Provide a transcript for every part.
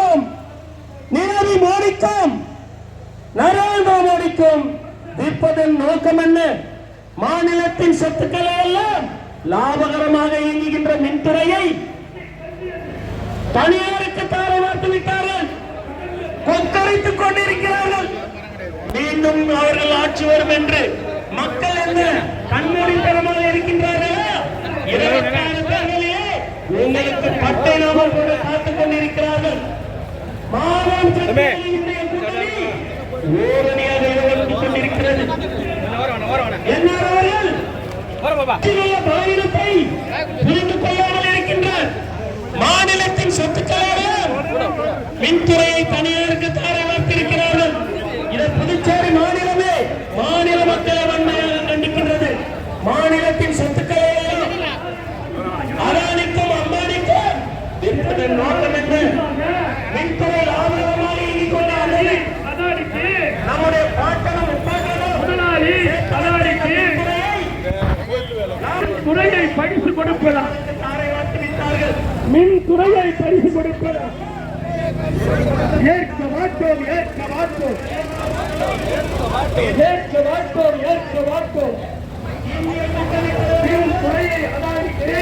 மோடிக்கும் நீரவி மோடிக்கும் நரேந்திர மோடிக்கும் விற்பதன் நோக்கம் என்ன? மாநிலத்தின் சொத்துக்களை எல்லாம் லாபகரமாக இயங்குகின்ற மின்துறையை தனியாருக்கு தார விட்டார்கள் கொக்கரைத்துக் கொண்டிருக்கிறார்கள். மீண்டும் அவர்கள் ஆட்சி வரும் என்று மக்கள் என்ன கண்மூடித்தனமாக இருக்கின்றார்களா? இருபத்தாறு பேர்களே உங்களுக்கு பட்டை நாமம் கூட காத்துக் கொண்டிருக்கிறார்கள். மாநிலத்தின் சொத்துக்களாக மின்துறையை தனியாருக்கு தார வார்த்திருக்கிறார்கள் இதை புதுச்சேரி மாநிலமே. மாநில மக்களை வன்மையாக கண்டிக்கின்றது மாநிலத்தின் சொத்துக்களை எல்லாம் அதானிக்கும் அம்பானிக்கும் விற்பதன் நோக்கம் என்ன மின்துறை லாபகரமாக இயங்கிக் கொண்டார்கள் அதானிக்கு நம்முடைய பாட்டனும் முப்பாட்டனும் முதலாளி அதானிக்கு துறையை பரிசு கொடுப்பதா? மின் துறையை பரிசு கொடுப்பதா? ஏற்க மாட்டோம் ஏற்க மாட்டோம். ஏற்க மாட்டோம் ஏற்க மாட்டோம். மின் துறையை அதானிக்கு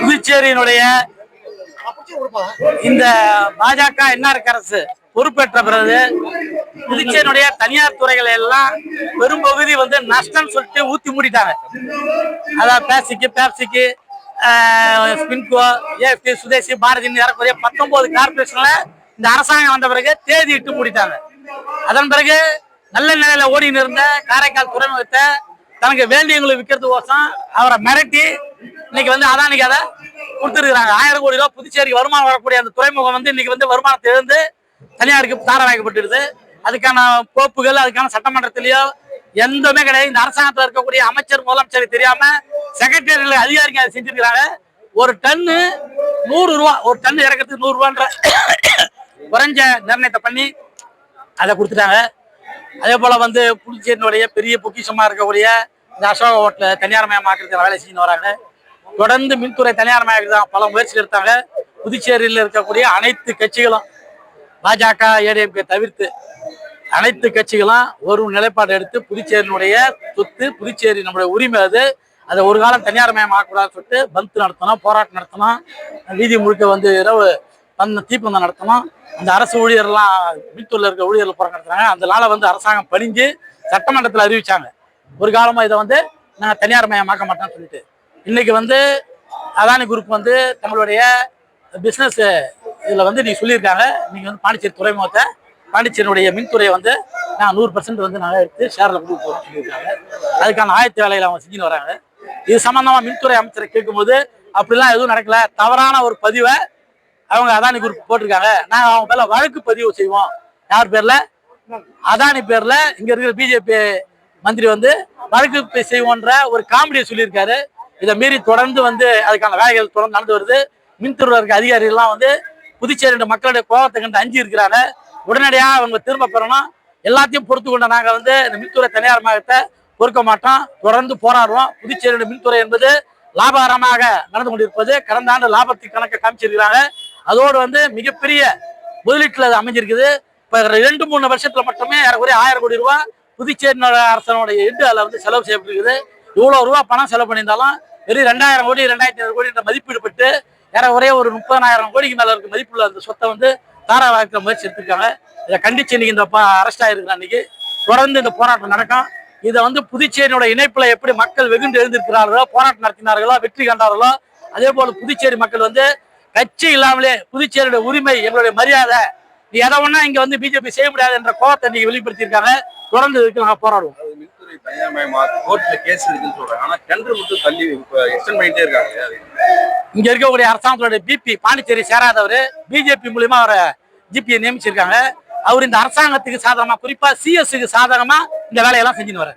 புதுச்சேரியினுடைய இந்த பாஜக என்ஆர் அரசு பொறுப்பேற்ற பிறகு புதுச்சேரியினுடைய தனியார் துறைகளை எல்லாம் பெரும்பகுதி வந்து நஷ்டம் சொல்லிட்டு ஊத்தி மூடிட்டாங்க. அதாவது பேப்சிக்கு பேப்சிக்கு ஸ்பின்கோ ஏஎஃப்டி சுதேசி பாரதின்னு ஏறக்குறைய பத்தொன்பது கார்பரேஷன்ல இந்த அரசாங்கம் வந்த பிறகு தேதி இட்டு மூடிட்டாங்க. அதன் பிறகு நல்ல நிலையில ஓடின்னு இருந்த காரைக்கால் துறைமுகத்தை தனக்கு வேண்டியவங்களை விற்கிறதுக்கோசம் அவரை மிரட்டி இன்னைக்கு வந்து அதானிக்கு அதை கொடுத்துருக்குறாங்க. ஆயிரம் கோடி ரூபா புதுச்சேரிக்கு வருமானம் வரக்கூடிய அந்த துறைமுகம் வந்து இன்னைக்கு வந்து வருமானத்தை இழந்து தனியாருக்கு தாரம் அதுக்கான கோப்புகள் அதுக்கான சட்டமன்றத்திலேயோ எந்தமே கிடையாது. இந்த அரசாங்கத்தில் இருக்கக்கூடிய அமைச்சர் முதலமைச்சர் தெரியாம செக்ரட்டரியில் அதிகாரிங்க அதை செஞ்சிருக்கிறாங்க. ஒரு டன்னு நூறு ரூபா ஒரு டன் இறக்கிறதுக்கு நூறு ரூபான்ற குறைஞ்ச நிர்ணயத்தை பண்ணி அதை கொடுத்துட்டாங்க. அதே போல வந்து புதுச்சேரியினுடைய பெரிய பொக்கிஷமா இருக்கக்கூடிய இந்த அசோக ஹோட்டல தனியார் மயமாக்கிறதுக்கு வேலை செஞ்சுன்னு வராங்க. தொடர்ந்து மின்துறை தனியார் மயமாக்கிறதுக்கு பல முயற்சிகள் எடுத்தாங்க. புதுச்சேரியில் இருக்கக்கூடிய அனைத்து கட்சிகளும் பாஜக ஏடிஎம்கே தவிர்த்து அனைத்து கட்சிகளும் ஒரு நிலைப்பாடு எடுத்து புதுச்சேரியினுடைய சொத்து புதுச்சேரி நம்முடைய உரிமை அது. அதை ஒரு காலம் தனியார் மயமாக்கக்கூடாதுன்னு சொல்லிட்டு பந்த் நடத்தணும் போராட்டம் நடத்தணும். வீதி முழுக்க வந்து இரவு பந்த தீப்பந்தம் நடத்தணும். அந்த அரசு ஊழியர்லாம் மின்துறையில் இருக்க ஊழியர்கள் போராட்டம் நடத்துறாங்க. அந்த நாளை வந்து அரசாங்கம் பணிஞ்சு சட்டமன்றத்தில் அறிவிச்சாங்க. ஒரு காலமாக இதை வந்து நாங்கள் தனியார் மயமாக்க மாட்டோம்னு சொல்லிட்டு. இன்னைக்கு வந்து அதானி குரூப் வந்து தங்களுடைய பிஸ்னஸ் இதில் வந்து நீங்கள் சொல்லியிருக்காங்க. நீங்கள் வந்து பாண்டிச்சேரி துறைமுகத்தை பாண்டிச்சேரியுடைய மின்துறையை வந்து நான் நூறு பர்சன்ட் வந்து நாங்கள் எடுத்து ஷேரில் கொடுக்க போகிறோம் சொல்லியிருக்காங்க. அதுக்கான ஆயத்த வேலைகளை அவங்க செஞ்சுன்னு வராங்க. இது சம்மந்தமாக மின்துறை அமைச்சரை கேட்கும்போது அப்படிலாம் எதுவும் நடக்கல. தவறான ஒரு பதிவை அவங்க அதானி குரூப் போட்டிருக்காங்க. நாங்கள் அவங்க பேரில் வழக்கு பதிவு செய்வோம். யார் பேரில்? அதானி பேரில் இங்கே இருக்கிற பிஜேபி மந்திரி வந்து வழக்கு செய்வோன்ற ஒரு காமெடியை சொல்லியிருக்காரு. இதை மீறி தொடர்ந்து வந்து அதுக்கான வேலைகள் தொடர்ந்து நடந்து வருது. மின்துறை இருக்க அதிகாரிகள்லாம் வந்து புதுச்சேரி மக்களுடைய கோபத்தை கண்டு அஞ்சு இருக்கிறாங்க உடனடியாக அவங்க திரும்ப பெறணும். எல்லாத்தையும் பொறுத்து கொண்ட நாங்கள் வந்து இந்த மின்துறை தனியார் மாகத்தை பொறுக்க மாட்டோம். தொடர்ந்து போராடுவோம் புதுச்சேரியுடைய மின்துறை என்பது லாபகரமாக நடந்து கொண்டிருப்பது. கடந்த ஆண்டு லாபத்தின் கணக்கை காமிச்சிருக்கிறாங்க. அதோடு வந்து மிகப்பெரிய முதலீட்டில் அது அமைஞ்சிருக்குது. இப்போ ரெண்டு மூணு வருஷத்தில் மட்டுமே ஏறக்குறைய ஆயிரம் கோடி ரூபாய் புதுச்சேரி அரசனுடைய எட்டு அதில் வந்து செலவு செய்யப்பட்டிருக்குது. இவ்வளோ ரூபா பணம் செலவு பண்ணியிருந்தாலும் வெறும் ரெண்டாயிரம் கோடி ரெண்டாயிரத்தி ஐநூறு கோடி என்ற மதிப்பீடு பட்டு வேற ஒரே ஒரு முப்பதாயிரம் கோடிக்கு மேலே இருக்க மதிப்புள்ள அந்த சொத்தை வந்து தாரா முயற்சி எடுத்திருக்காங்க. இதை கண்டிச்சு இன்னைக்கு இந்த அரெஸ்ட் ஆகிருக்கிற அன்னைக்கு தொடர்ந்து இந்த போராட்டம் நடக்கும். இதை வந்து புதுச்சேரியோட இணைப்பில் எப்படி மக்கள் வெகுண்டு எழுந்திருக்கிறார்களோ போராட்டம் நடத்தினார்களோ வெற்றி கண்டார்களோ அதே போல புதுச்சேரி மக்கள் வந்து கட்சி இல்லாமலே புதுச்சேரியோட உரிமை எங்களுடைய மரியாதை நீ எதை ஒண்ணா இங்கே வந்து பிஜேபி செய்ய முடியாது என்ற கோபத்தை இன்னைக்கு வெளிப்படுத்தியிருக்காங்க. தொடர்ந்து இதுக்கு நாங்க போராடுவோம். இங்க இருக்கக்கூடிய அரசாங்கத்தோட பிபி பாண்டிச்சேரி சேராதவர் பிஜேபி மூலியமா அவரை ஜிபியை நியமிச்சிருக்காங்க. அவர் இந்த அரசாங்கத்துக்கு சாதகமா குறிப்பா சிஎஸ்க்கு சாதகமா இந்த வேலையெல்லாம் செஞ்சுன்னு வர